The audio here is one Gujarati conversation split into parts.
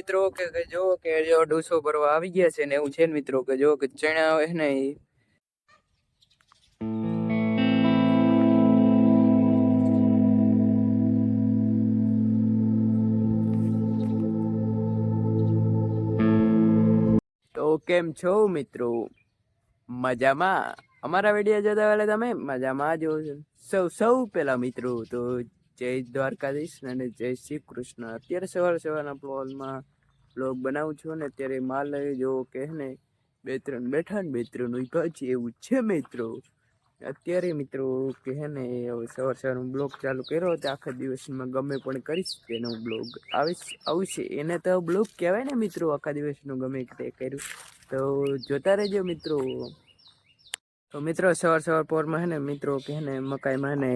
મિત્રો કે જો કે જો ડોસો ભરવા આવી ગયા છે ને એવું છે ને મિત્રો કે જો કે ચણા આવે ને તો કેમ છો મિત્રો? મજામાં? અમારા વીડિયો જોતા પહેલા તમે મજામાં જો સૌ સૌ પેલા મિત્રો તો જય દ્વારકાધીશ અને જય શ્રી કૃષ્ણ અત્યારે સવાર સવારના પ્લોલમાં બ્લોગ બનાવું છું ને અત્યારે માલ જો કે ને, બે ત્રણ બેઠા ને બે ત્રણ ઊભા છે એવું છે મિત્રો. અત્યારે મિત્રો કે ને, હવે સવાર સવારનો બ્લોગ ચાલુ કર્યો તો આખા દિવસમાં ગમે પણ કરીશ તેનો બ્લોગ. આવીશ આવશે એને તો બ્લોગ કહેવાય ને મિત્રો, આખા દિવસનું ગમે તે કર્યું. તો જોતા રહેજો મિત્રો. તો મિત્રો, સવાર સવાર પોરમાં હે ને, મિત્રો કે ને, મકાઈમાં ને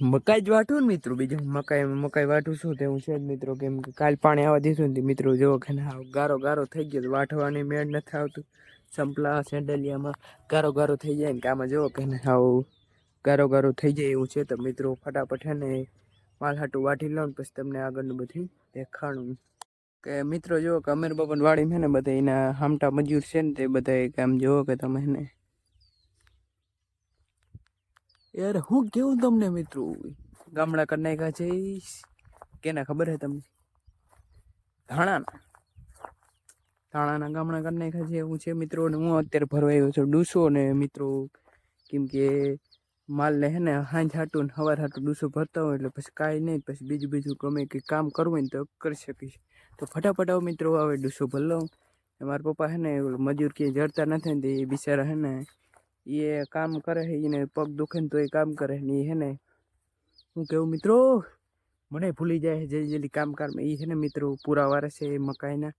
મકાઈ જ વાટું ને મિત્રો? બીજું મકાઈ મકાઈ વાટું શું તે હું છે જ મિત્રો કેમ કે કાલ પાણી આવવા દીધું ને મિત્રો જો કે ને ગારો ગારો થઈ ગયો વાટવાની મેળ નથી આવતું. સંપલા સેન્ડલિયામાં ગારો ગારો થઈ જાય ને કે આમાં જો કે ને, આવું ગારો ગારો થઈ જાય એવું છે તો મિત્રો ફટાફટ છે ને માલ હાટું વાટી લો ને પછી તમને આગળનું બધું દેખાણું કે મિત્રો જુઓ કે અમીર બબન વાળી છે ને બધા એના હામટા મજૂર છે ને તે બધા કામ જુઓ કે તમે ને યાર, હું કેવું તમને મિત્રો? ગામડા નાખ્યા છે કેના ખબર હે તમને? ધાણાના. ધાણાના ગામડા નાખ્યા છે હું છે મિત્રો. ને હું અત્યારે ભરવા આવ્યો છું ડૂસો ને મિત્રો, કેમ કે માલ ને હે ને હાંજ હાટું ને હવાર હાટું ડૂસો ભરતા હોય એટલે પછી કાંઈ નહીં, પછી બીજું બીજું ગમે કે કામ કરવું હોય ને તો કરી શકીશ. તો ફટાફટ આવો મિત્રો આવે ડૂસો ભર લઉં. મારા પપ્પા હે ને મજૂર ક્યાંય જડતા નથી ને તે બિચારા હે ને એ કામ કરે છે એને પગ દુખે ને તો એ કામ કરે ને એ હે ને. હું કેવું મિત્રો, મને ભૂલી જાય છે જલ્દી જલ્દી કામ કામ એ છે ને મિત્રો પૂરા વારે છે એ મકાઈના.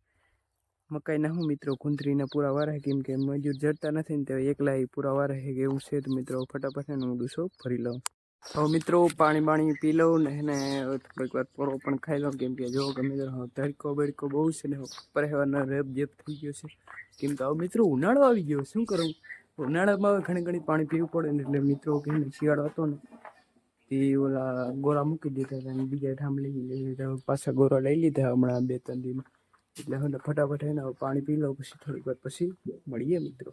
મકાઈના હું મિત્રો કુંતરીના પૂરા વારે છે કેમ કે મજૂર જડતા નથી ને તો એકલા એ પૂરા વારે છે કે એવું છે તો મિત્રો, ફટાફટ એને હું ડૂસો ભરી લઉં. હવે મિત્રો, પાણી બાણી પી લઉં ને એને થોડીક વાર પોરો પણ ખાઈ લઉં, કેમ કે જો કે મિત્રો, હવે તડકો બડકો બહુ છે ને પરહેવારનો રેપ જેપ થઈ ગયો છે. કેમ કે હવે મિત્રો, ઉનાળો આવી ગયો શું કરું? ઉનાળામાં હવે ઘણી ઘણી પાણી પીવું પડે ને એટલે મિત્રો કે શિયાળો હતો ને, તે ઓલા ગોરા મૂકી દીધા હતા બીજા ઠામ લઈ લીધા પાછા ગોરા લઈ લીધા હમણાં બે ત્રણ દિન. એટલે હવે ફટાફટ એના પાણી પી લઉં પછી થોડીક વાર પછી મળીએ મિત્રો.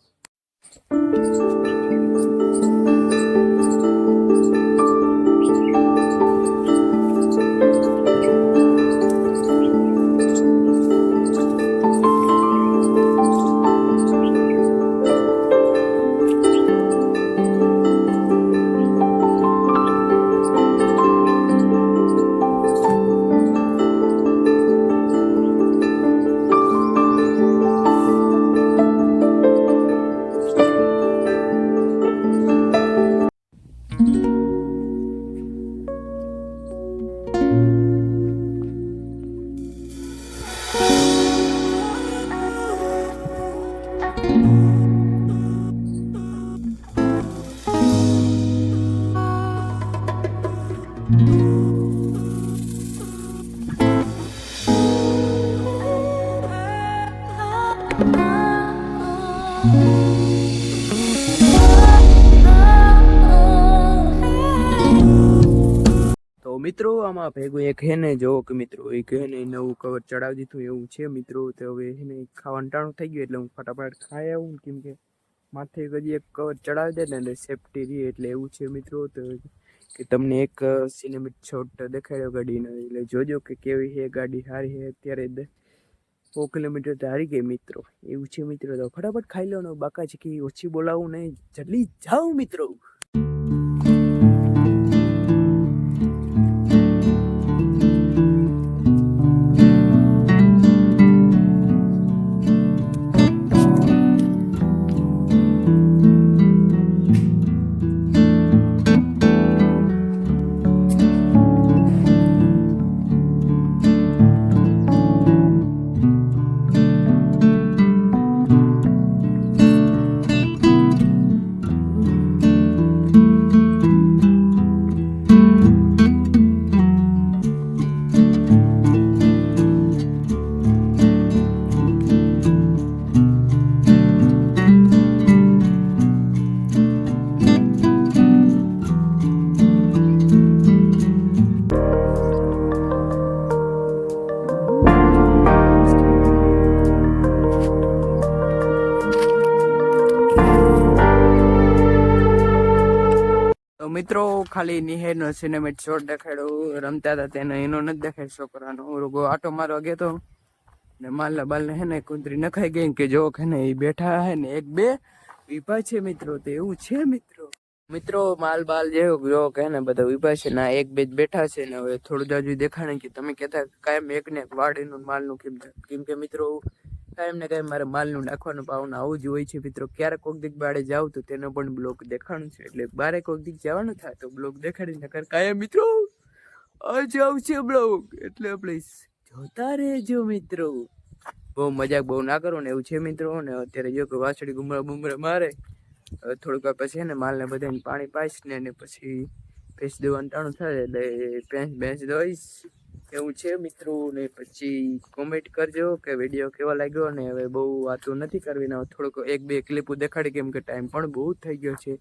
આમાં ભેગું એક હે ને જો કે મિત્રો, એક હે ને નવું કવર ચડાવી દીધું એવું છે મિત્રો, તો હવે હે ને ખાવાનું ટાણું થઈ ગયું એટલે હું ફટાફટ ખાઈ આવું કેમ કે માથે હજી એક કવર ચડાવી દે ને એટલે સેફટી રહી એટલે એવું છે મિત્રો, તો કે તમને એક સિનેમેટ શોટ દેખાડ્યો ગાડીનો, એટલે જોજો કે કેવી છે ગાડી સારી છે અત્યારે સો કિલોમીટર તો હારી ગઈ મિત્રો, એવું છે મિત્રો, તો ફટાફટ ખાઈ લો બાકા છે કે ઓછી બોલાવું નહીં, જલ્દી જાઉં મિત્રો. મિત્રો ખાલી નિહેરનો સિનેમેટ શોટ દેખાડ્યો, રમતા હતા તેને, એનો નથી દેખાડ છોકરાનો. રોગો આટો મારવા ગયો તો, ને માલના બાલને હે ને કુંતરી નખાઈ ગઈ કે જો કે ને એ બેઠા હે ને એક બે વિભા છે મિત્રો, તો એવું છે મિત્રો. મિત્રો, માલ બાલ જે જો કે ને બધા વિભા છે ના એક બે બેઠા છે ને હવે થોડું જાજુ દેખાણે કે તમે કહેતા કાયમ એક ને એક વાડીનું માલનું કેમ કેમ કે મિત્રો કાયમ ને કાયમ મારે માલનું નાખવાનું પાવન આવું જ હોય છે મિત્રો. ક્યારેક કોઈક દીક બાળે જાવ તો તેનો પણ બ્લોક દેખાણું છે. એટલે બારે કોઈક દીક જવાનું થાય તો બ્લોક દેખાડી નકર કાયમ મિત્રો આજે આવશે બ્લોક. એટલે આપણે જોતા રહેજો મિત્રો. બહુ મજાક બહુ ના કરો ને એવું છે મિત્રો. ને અત્યારે જો કે વાછડી ગુમરા બુમરા મારે થોડુંક પછી ને માલને બધાને પાણી પાઈશ ને પછી ભેંસ દોવાનું ટાણું થાય એટલે ભેંસ ભેંસ દોઈશ. એવું છે મિત્રો? ને પછી કોમેન્ટ કરજો કે વીડિયો કેવો લાગ્યો? ને હવે બહુ વાતો નથી કરવી, ને થોડુંક એક બે ક્લિપો દેખાડી કેમ કે ટાઈમ પણ બહુ થઈ ગયો છે.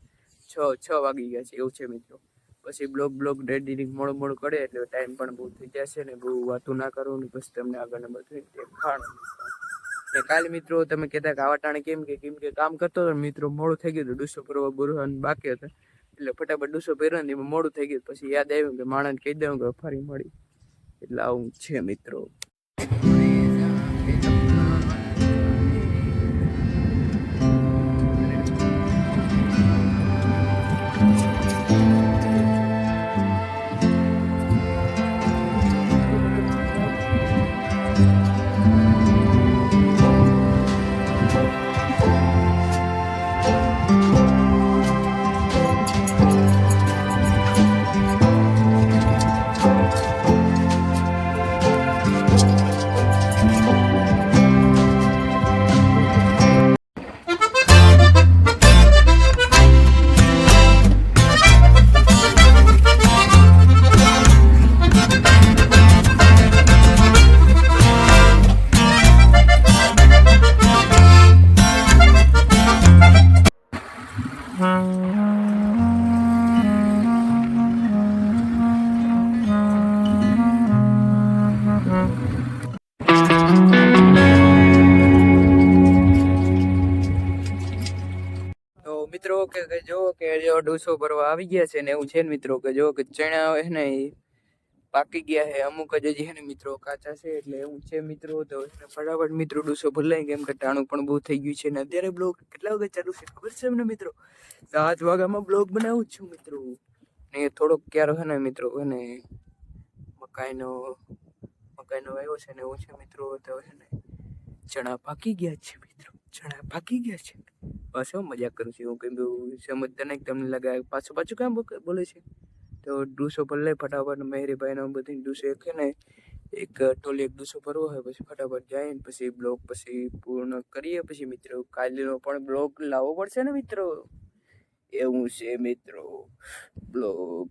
છ છ વાગી ગયા છે, એવું છે મિત્રો. પછી બ્લોગ બ્લોગ એડિટિંગ મોડું મોડું કરે એટલે ટાઈમ પણ બહુ થઈ જશે ને બહુ વાતો ના કરો, ને પછી તમને આગળ બધું દેખાડું ને કાલે મિત્રો તમે કહેતા કે આવા ટાણે કેમ કે કેમ કે કામ કરતો હતો મિત્રો, મોડું થઈ ગયું હતું, ડુસો કરવા બુરહન બાકી હતા. એટલે ફટાફટ ડુસો પહેર્યો ને એમાં મોડું થઈ ગયું. પછી યાદ આવ્યું કે માણસને કહી દઉં કે ફરી મળી. એટલે આવું છે મિત્રો. કે જો ડૂસો ભરવા આવી ગયા છે ને એવું છે ને મિત્રો કે જો કે ચણા હોય ને એ પાકી ગયા છે. અમુક જ હજી ને મિત્રો કાચા છે એટલે એવું છે મિત્રો. તો એને ફટાફટ મિત્રો ડોસો ભરલાય કેમ કે ટાણું પણ બહુ થઈ ગયું છે ને અત્યારે બ્લોગ કેટલા વાગે ચાલુ છે ખબર છે એમને મિત્રો? સાત વાગ્યામાં બ્લોગ બનાવું છું મિત્રો. ને થોડોક ક્યારે છે ને મિત્રો એને મકાઈનો મકાઈનો આવ્યો છે ને એવું છે મિત્રો. તો છે ને ચણા પાકી ગયા છે મિત્રો. ચણા પાકી ગયા છે. હું મજાક કરું છું હું કેમ સમજતા નહીં તમને લાગે પાછું પાછું કેમ બોલે છે? તો ડૂસો પર લઈ ફટાફટ, મહેરીભાઈનો બધી ડૂસો એક ને, એક ટોલી, એક ડૂસો ભરવો હોય પછી ફટાફટ જાય ને પછી બ્લોગ પછી પૂર્ણ કરીએ. પછી મિત્રો, કાલીનો પણ બ્લોગ લાવવો પડશે ને મિત્રો? એવું છે મિત્રો, બ્લોગ.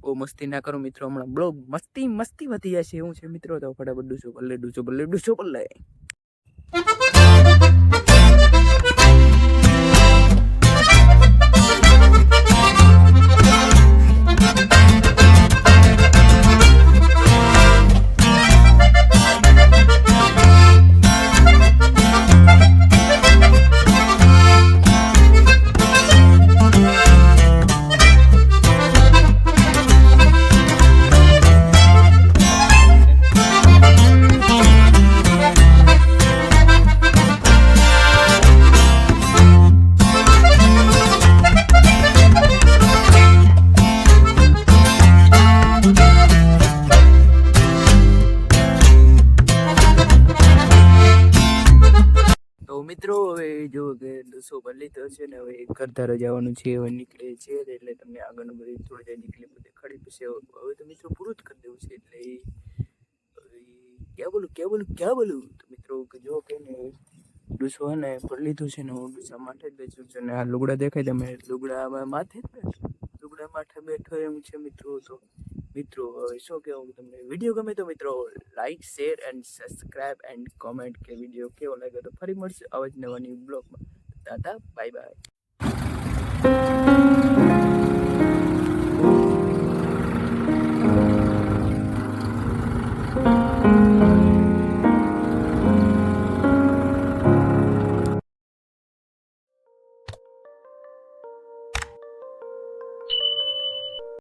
બહુ મસ્તી ના કરું મિત્રો, હમણાં બ્લોગ મસ્તી મસ્તી વધી જશે, એવું છે મિત્રો. તો ફટાફટ ડૂસો પર લે, ડૂસો પર લે, ડૂસો પર ડસો પર લીધો છે ને હવે કરતા જવાનું છે, હવે નીકળે છે એટલે તમને આગળનું બધી થોડી જાય નીકળી બધે ખડી પછી હવે તો મિત્રો પૂરું જ કરી દેવું છે એટલે ક્યાં બોલું ક્યાં બોલું ક્યાં બોલું? તો મિત્રો જો કે ને ડૂસો ને ભરી લીધું છે ને હું ડૂસા માથે જ બેસું છું ને આ લુગડા દેખાય તમે લુગડા માથે જ બેઠો લુગડા માથે બેઠો એમ છે મિત્રો, તો મિત્રો હવે શું કહેવું તમને? વીડિયો ગમે તો મિત્રો like share and subscribe and comment કે વીડિયો કેવો લાગ્યો તો ફરી મળશે આવા જ નવાની બ્લોગમાં દાદા બાય બાય